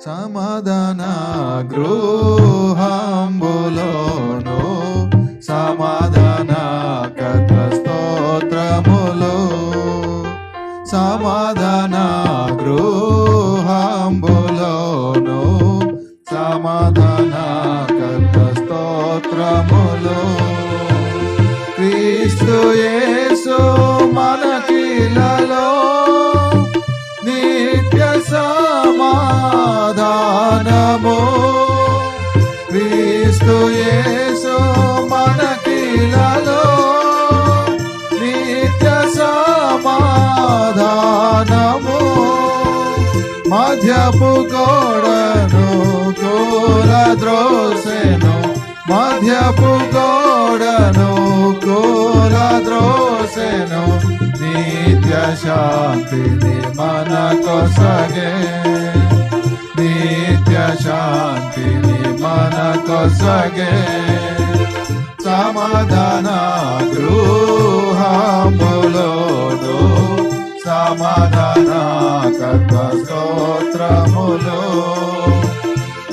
సమాధాన గృహంబులోను సమాధాన కథ స్తోత్రములు సమాధాన గృహంబులోను సమాధాన కథ స్తోత్రములు క్రీస్తు యేసు మధ్యపు గోడను కూర ద్రోసెను మధ్యపు గోడను కూర ద్రోసెను నిత్య శాంతిని మన కొసగే నిత్య శాంతిని మన కొసగే సమాధానా సమాధాన కథ స్తోత్రములు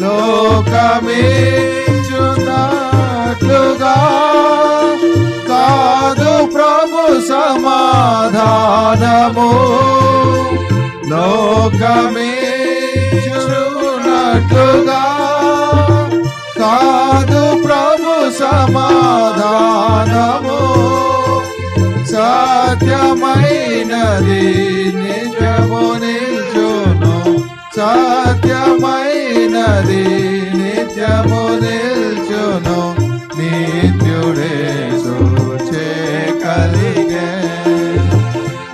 లోకమీచున్నట్లుగా కాదు ప్రభు సమాధానము. లోకమీచున్నట్లుగా కాదు ప్రభు సమాధానము. సత్యమైనది నిజము నిల్చును. సత్యమైనది నిత్యము నిల్చును. నిత్యుడే సూచే కలిగే.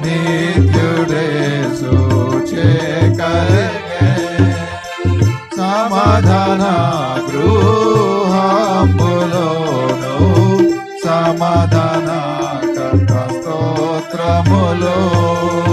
నిత్యుడే సూచే కలిగే. సమాధాన గృహంబులోను. సమాధాన tramoló.